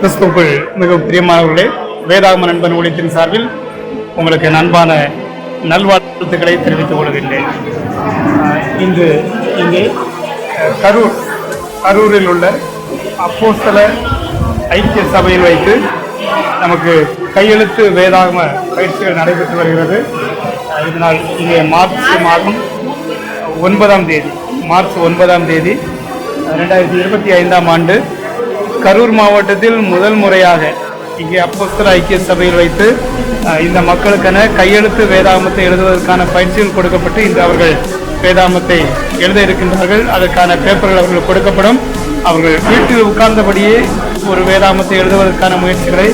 கிறிஸ்துக்குள் மிகவும் பிரியமானவர்களே வேதாகம நண்பன் ஊழியத்தின் சார்பில் உங்களுக்கு நண்பான நல்வாழ்த்துக்களை தெரிவித்துக் கொள்கின்றேன். இன்று இங்கே கரூர் கரூரில் உள்ள அப்போஸ்தல ஐக்கிய சபையில் வைத்து நமக்கு கையெழுத்து வேதாகம பயிற்சிகள் நடைபெற்று வருகிறது. இதனால் இங்கே மார்ச் மாதம் ஒன்பதாம் தேதி மார்ச் ஒன்பதாம் தேதி ரெண்டாயிரத்தி இருபத்தி ஐந்தாம் ஆண்டு கரூர் மாவட்டத்தில் முதல் முறையாக இங்கே அப்போஸ்தல ஐக்கிய சபையில் வைத்து இந்த மக்களுக்கென கையெழுத்து வேதாமத்தை எழுதுவதற்கான பயிற்சிகள் கொடுக்கப்பட்டு இன்று அவர்கள் வேதாமத்தை எழுத இருக்கின்றார்கள். அதற்கான பேப்பர்கள் அவர்கள் கொடுக்கப்படும். அவர்கள் வீட்டில் உட்கார்ந்தபடியே ஒரு வேதாமத்தை எழுதுவதற்கான முயற்சிகளை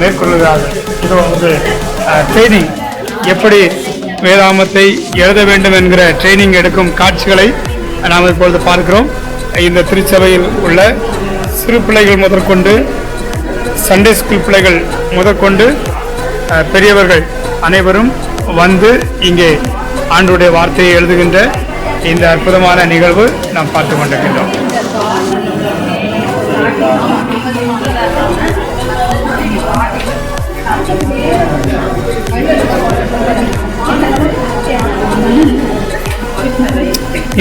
மேற்கொள்கிறார்கள். இது வந்து ட்ரைனிங் எப்படி வேதாமத்தை எழுத வேண்டும் என்கிற ட்ரைனிங் எடுக்கும் காட்சிகளை நாம் இப்பொழுது பார்க்கிறோம். இந்த திருச்சபையில் உள்ள சிறு பிள்ளைகள் முதற்கொண்டு சண்டே ஸ்கூல் பிள்ளைகள் முதற்கொண்டு பெரியவர்கள் அனைவரும் வந்து இங்கே ஆண்டுடைய வார்த்தையை எழுதுகின்ற இந்த அற்புதமான நிகழ்வு நாம் பார்த்து கொண்டிருக்கின்றோம்.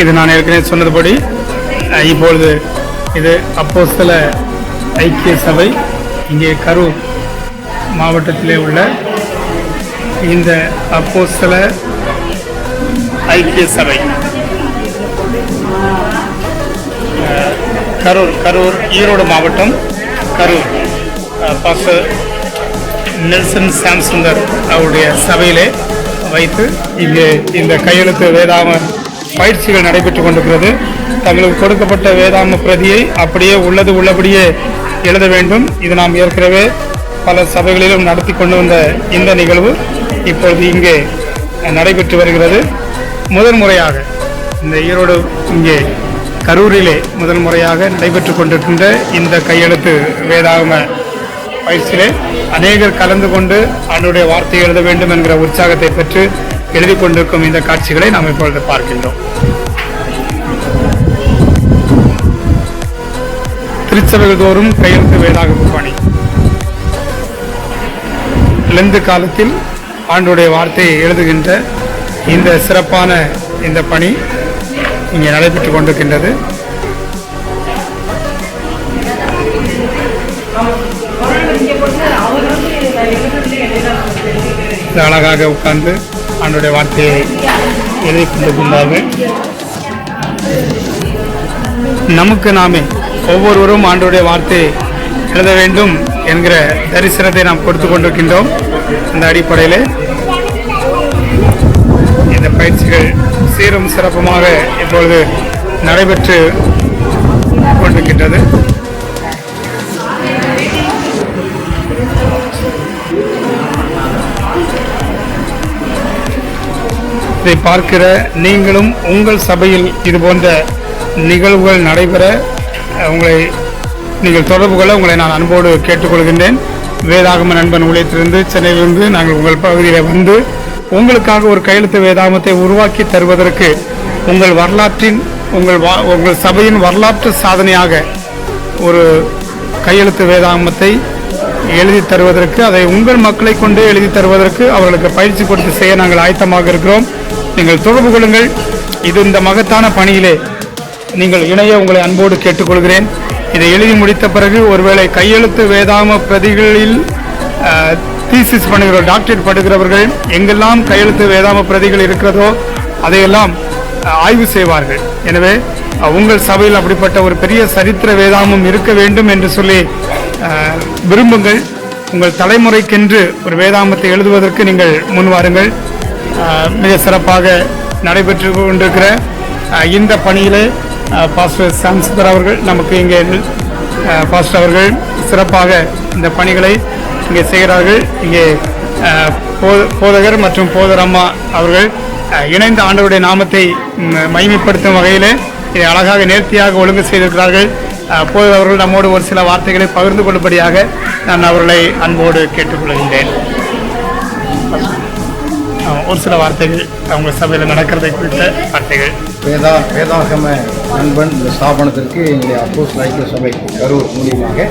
இது நான் ஏற்கனவே சொன்னதுபடி இப்பொழுது இது அப்போஸ்தல ஐக்கிய சபை. இங்கே கரூர் மாவட்டத்திலே உள்ள இந்த அப்போஸ்தல ஐக்கிய சபை. கரூர் கரூர் ஈரோடு மாவட்டம் கரூர். அஹ், பாஸ்டர் நெல்சன் சாம்சுந்தர் அவருடைய சபையிலே வைத்து இங்கே இந்த கையெழுத்து வேதாம பயிற்சிகள் நடைபெற்றுக் கொண்டிருக்கிறது. தங்களுக்கு கொடுக்கப்பட்ட வேதாம பிரதியை அப்படியே உள்ளது உள்ளபடியே எழுத வேண்டும். இது நாம் ஏற்கனவே பல சபைகளிலும் நடத்தி கொண்டு வந்த இந்த நிகழ்வு இப்பொழுது இங்கே நடைபெற்று வருகிறது. முதல் முறையாக இந்த ஈரோடு இங்கே கரூரிலே முதல் முறையாக நடைபெற்றுக் கொண்டிருக்கின்ற இந்த கையெழுத்து வேதாகம பயிற்சியிலே அநேகர் கலந்து கொண்டு அன்னுடைய வார்த்தை எழுத வேண்டும் என்கிற உற்சாகத்தை பெற்று எழுதி கொண்டிருக்கும் இந்த காட்சிகளை நாம் இப்பொழுது பார்க்கின்றோம். திருச்சபைகள் தோறும் கையெழுத்து வேதாகம பணி. லெந்து காலத்தில் ஆண்டுடைய வார்த்தையை எழுதுகின்ற இந்த சிறப்பான இந்த பணி இங்கே நடைபெற்றுக் கொண்டிருக்கின்றது. அழகாக உட்கார்ந்து ஆண்டுடைய வார்த்தையை எழுதி கொண்டிருக்கின்றார்கள். நமக்கு நாமே ஒவ்வொருவரும் ஆண்டோடைய வார்த்தை எழுத வேண்டும் என்கிற தரிசனத்தை நாம் கொடுத்து கொண்டிருக்கின்றோம். அந்த அடிப்படையில் இந்த பயிற்சிகள் சீரும் சிறப்புமாக இப்பொழுது நடைபெற்று கொண்டிருக்கின்றது. இதை பார்க்கிற நீங்களும் உங்கள் சபையில் இது போன்ற நிகழ்வுகள் நடைபெற உங்களை நீங்கள் தொடர்பு கொள்ள உங்களை நான் அன்போடு கேட்டுக்கொள்கின்றேன். வேதாகம நண்பன் ஊழியத்திலிருந்து சென்னையிலிருந்து நாங்கள் உங்கள் பகுதியில் வந்து உங்களுக்காக ஒரு கையெழுத்து வேதாகமத்தை உருவாக்கி தருவதற்கு உங்கள் வரலாற்றின் உங்கள் வா உங்கள் சபையின் வரலாற்று சாதனையாக ஒரு கையெழுத்து வேதாகமத்தை எழுதி தருவதற்கு அதை உங்கள் மக்களை கொண்டு எழுதி தருவதற்கு அவர்களுக்கு பயிற்சி கொடுத்து செய்ய நாங்கள் ஆயத்தமாக இருக்கிறோம். நீங்கள் தொடர்பு கொள்ளுங்கள். இது இந்த மகத்தான பணியிலே நீங்கள் இணைய உங்களை அன்போடு கேட்டுக்கொள்கிறேன். இதை எழுதி முடித்த பிறகு ஒருவேளை கையெழுத்து வேதாம பிரதிகளில் தீசிஸ் பண்ணுகிற டாக்டரேட் படுகிறவர்கள் எங்கெல்லாம் கையெழுத்து வேதாம பிரதிகள் இருக்கிறதோ அதையெல்லாம் ஆய்வு செய்வார்கள். எனவே உங்கள் சபையில் அப்படிப்பட்ட ஒரு பெரிய சரித்திர வேதாமம் இருக்க வேண்டும் என்று சொல்லி விரும்புங்கள். உங்கள் தலைமுறைக்கென்று ஒரு வேதாமத்தை எழுதுவதற்கு நீங்கள் முன் வாருங்கள். மிக சிறப்பாக நடைபெற்று கொண்டிருக்கிற இந்த பணியிலே பாஸ்டர் சாம்சுந்தர் அவர்கள் நமக்கு இங்கே பாஸ்டர் அவர்கள் சிறப்பாக இந்த பணிகளை இங்கே செய்கிறார்கள். இங்கே போதகர் மற்றும் போதர் அம்மா அவர்கள் இணைந்த ஆண்டவருடைய நாமத்தை மகிமைப்படுத்தும் வகையில் இதை அழகாக நேர்த்தியாக ஒழுங்கு செய்திருக்கிறார்கள். போது போதர் அவர்கள் நம்மோடு ஒரு சில வார்த்தைகளை பகிர்ந்து கொள்ளும்படியாக நான் அவர்களை அன்போடு கேட்டுக்கொள்கின்றேன். ஒரு சில வார்த்தைகள் அவங்க சபையில் நடக்கிறதை குறித்த வார்த்தைகள். வேதா வேதாகம நண்பன் இந்த ஸ்தாபனத்திற்கு எங்களுடைய அப்போஸ் ஐக்கிய சபை கரூர் மூலியமாக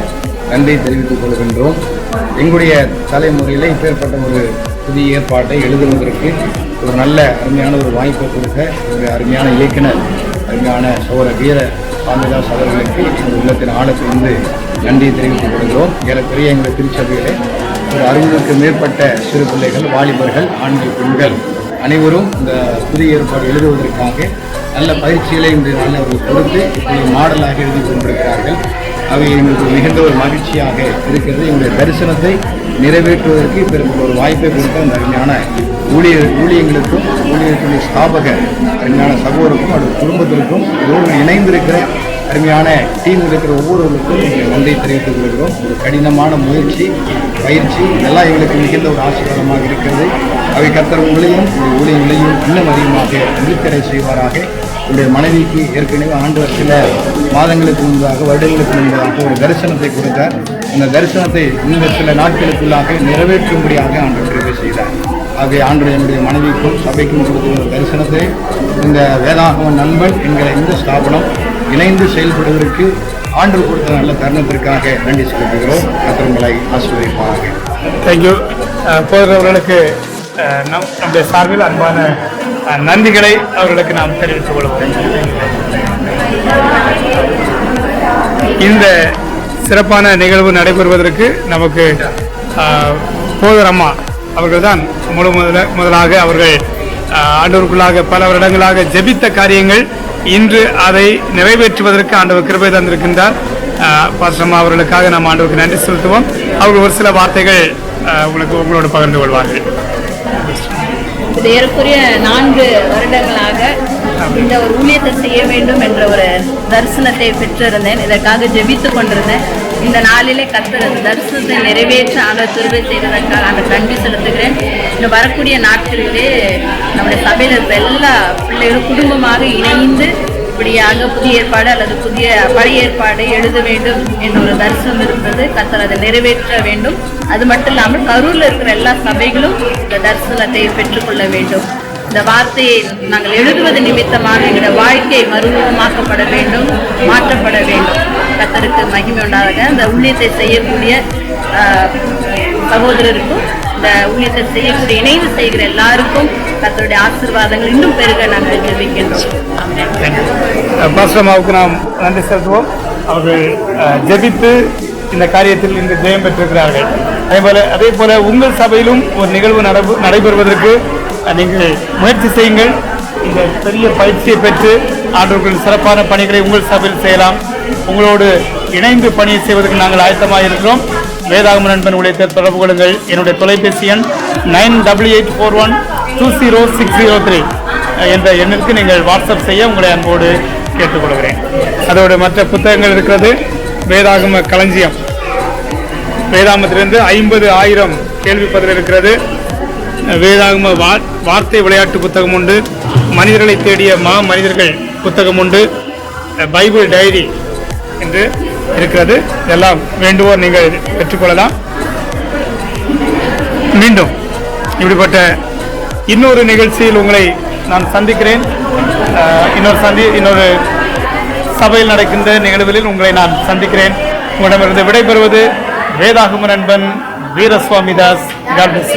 நன்றி தெரிவித்துக் கொள்கின்றோம். எங்களுடைய தலைமுறையில் இப்பேற்பட்ட ஒரு புதிய ஏற்பாட்டை எழுதுவதற்கு ஒரு நல்ல அருமையான ஒரு வாய்ப்பை கொடுக்க ஒரு அருமையான இயக்குனர் அருமையான சோழ வீர சாமிதாஸ் அவர்களுக்கு எங்கள் உள்ளத்தின் ஆழத்திலிருந்து நன்றியை தெரிவித்துக் கொள்கிறோம். ஏறக்குறைய எங்கள் திருச்சபையிலே ஒரு அறுபதுக்கு மேற்பட்ட சிறு பிள்ளைகள் வாலிபர்கள் ஆண்கள் பெண்கள் அனைவரும் இந்த புதிய ஏற்பாடு எழுதுவதற்காக நல்ல பயிற்சிகளை இன்று நாளில் அவர்கள் கொடுத்து இப்படி மாடலாக எழுதி கொண்டிருக்கிறார்கள். அவை எங்களுக்கு மிகுந்த ஒரு மகிழ்ச்சியாக இருக்கிறது. எங்களுடைய தரிசனத்தை நிறைவேற்றுவதற்கு பெரும் ஒரு வாய்ப்பை கொடுத்த அந்த அருமையான ஊழியர் ஊழியங்களுக்கும் ஊழியர்களுடைய ஸ்தாபக அருமையான சகோதரருக்கும் அவருடைய குடும்பத்திற்கும் இதோடு இணைந்திருக்கிற அருமையான டீம் இருக்கிற ஒவ்வொருவருக்கும் எங்கள் நன்றி தெரிவித்துக் கொள்கிறோம். ஒரு கடினமான முயற்சி பயிற்சி இதெல்லாம் எங்களுக்கு மிகுந்த ஒரு ஆசீர்வாதமாக இருக்கிறது. அவை கத்தர் உங்களையும் ஊழியங்களையும் இன்னும் அதிகமாக நிறுத்தடை செய்வாராக. என்னுடைய மனைவிக்கு ஏற்கனவே ஆண்டு சில மாதங்களுக்கு முன்பாக வருடங்களுக்கு முன்பாக ஒரு தரிசனத்தை கொடுத்தார். அந்த தரிசனத்தை இந்த சில நாட்களுக்குள்ளாக நிறைவேற்றும்படியாக ஆண்டு கிருபை செய்தார். ஆகவே ஆண்டு என்னுடைய மனைவிக்கும் சபைக்கும் கொடுத்த ஒரு தரிசனத்தை இந்த வேதாகம நண்பன் என்கிற இந்த ஸ்தாபனம் இணைந்து செயல்படுவதற்கு ஆண்டு கொடுத்த நல்ல தருணத்திற்காக நன்றி செலுத்துகிறோம். கத்திரங்களை ஆசிர்வதிப்பாங்க தேங்க்யூ போகிறவர்களுக்கு நம் நம்முடைய சார்பில் அன்பான நன்றிகளை அவர்களுக்கு நாம் தெரிவித்துக் கொள்வோம். இந்த சிறப்பான நிகழ்வு நடைபெறுவதற்கு நமக்கு அஹ், போதர் அம்மா. முழு முதல முதலாக அவர்கள் ஆண்டவருக்குள்ளாக பல வருடங்களாக ஜெபித்த காரியங்கள். இன்று அதை நிறைவேற்றுவதற்கு ஆண்டவர் கிருபை தந்திருக்கின்றார். அஹ், அம்மா அவர்களுக்காக நாம் ஆண்டவருக்கு நன்றி செலுத்துவோம். அவர்கள் ஒரு சில வார்த்தைகள் உங்களுக்கு உங்களோடு பகிர்ந்து கொள்வார்கள். இது ஏறக்குறைய நான்கு வருடங்களாக இந்த ஒரு ஊழியத்தை செய்ய வேண்டும் என்ற ஒரு தரிசனத்தை பெற்றிருந்தேன். இதற்காக ஜெபித்து கொண்டிருந்தேன். இந்த நாளிலே கத்தர் அந்த தரிசனத்தை நிறைவேற்ற ஆக துருவை செய்வதற்காக அந்த நன்றி செலுத்துகிறேன். இன்னும் வரக்கூடிய நாட்களிலே நம்முடைய சபையில் இருக்கிற எல்லா பிள்ளைகளும் குடும்பமாக இணைந்து இப்படியாக புதிய ஏற்பாடு அல்லது புதிய பழைய ஏற்பாடு எழுத வேண்டும் என்ற ஒரு தரிசனம் இருந்தது. கத்தர் அதை நிறைவேற்ற வேண்டும். அது மட்டும் இல்லாமல் கரூரில் இருக்கிற எல்லா சபைகளும் இந்த தரிசனத்தை பெற்றுக்கொள்ள வேண்டும். இந்த வார்த்தையை நாங்கள் எழுதுவது நிமித்தமாக எங்களுடைய வாழ்க்கை மறுரூபமாக்கப்பட வேண்டும் மாற்றப்பட வேண்டும். கத்தருக்கு மகிமை உண்டாக இந்த உள்ளியத்தை செய்யக்கூடிய சகோதரருக்கும் இந்த ஊழியத்தை செய்யக்கூடிய இணைந்து செய்கிற எல்லாருக்கும் தங்களுடைய ஆசீர்வாதங்கள் இன்னும் பெருக நாங்கள் ஜெபிக்கின்றோம். ஆமென். நாம் நன்றி செலுத்துவோம். அவர்கள் ஜெபித்து இந்த காரியத்தில் இன்று ஜெயம் பெற்றிருக்கிறார்கள். அதே போல அதே போல உங்கள் சபையிலும் ஒரு நிகழ்வு நடவு நடைபெறுவதற்கு நீங்கள் முயற்சி செய்யுங்கள். இந்த பெரிய பயிற்சியை பெற்று ஆண்டவர்கள் சிறப்பான பணிகளை உங்கள் சபையில் செய்யலாம். உங்களோடு இணைந்து பணியை செய்வதற்கு நாங்கள் ஆயத்தமாக இருக்கிறோம் வேதாகம நண்பன் உழைத்த தொடர்பு கொள்ளுங்கள். என்னுடைய தொலைபேசி எண் nine double eight four one two zero six zero three. என்ற எண்ணிற்கு நீங்கள் வாட்ஸ்அப் செய்ய உங்களை அன்போடு கேட்டுக்கொள்கிறேன். அதோடு மற்ற புத்தகங்கள் இருக்கிறது. வேதாகம களஞ்சியம். வேதாகமத்திலிருந்து ஐம்பது ஆயிரம் கேள்வி பதில் இருக்கிறது. வேதாகம வா- வார்த்தை விளையாட்டு புத்தகம் உண்டு. மனிதர்களை தேடிய மா மனிதர்கள் புத்தகம் உண்டு. Bible diary. என்று இருக்கிறது. எல்லாம் வேண்டுவோர் நீங்கள் பெற்றுக்கொள்ளலாம். மீண்டும் இப்படிப்பட்ட இன்னொரு நிகழ்ச்சியில் உங்களை நான் சந்திக்கிறேன். இன்னொரு சந்தி இன்னொரு சபையில் நடக்கின்ற நிகழ்வுகளில் உங்களை நான் சந்திக்கிறேன். உங்களிடமிருந்து விடைபெறுவது வேதாகம நண்பன் வீரசுவாமிதாஸ். God bless.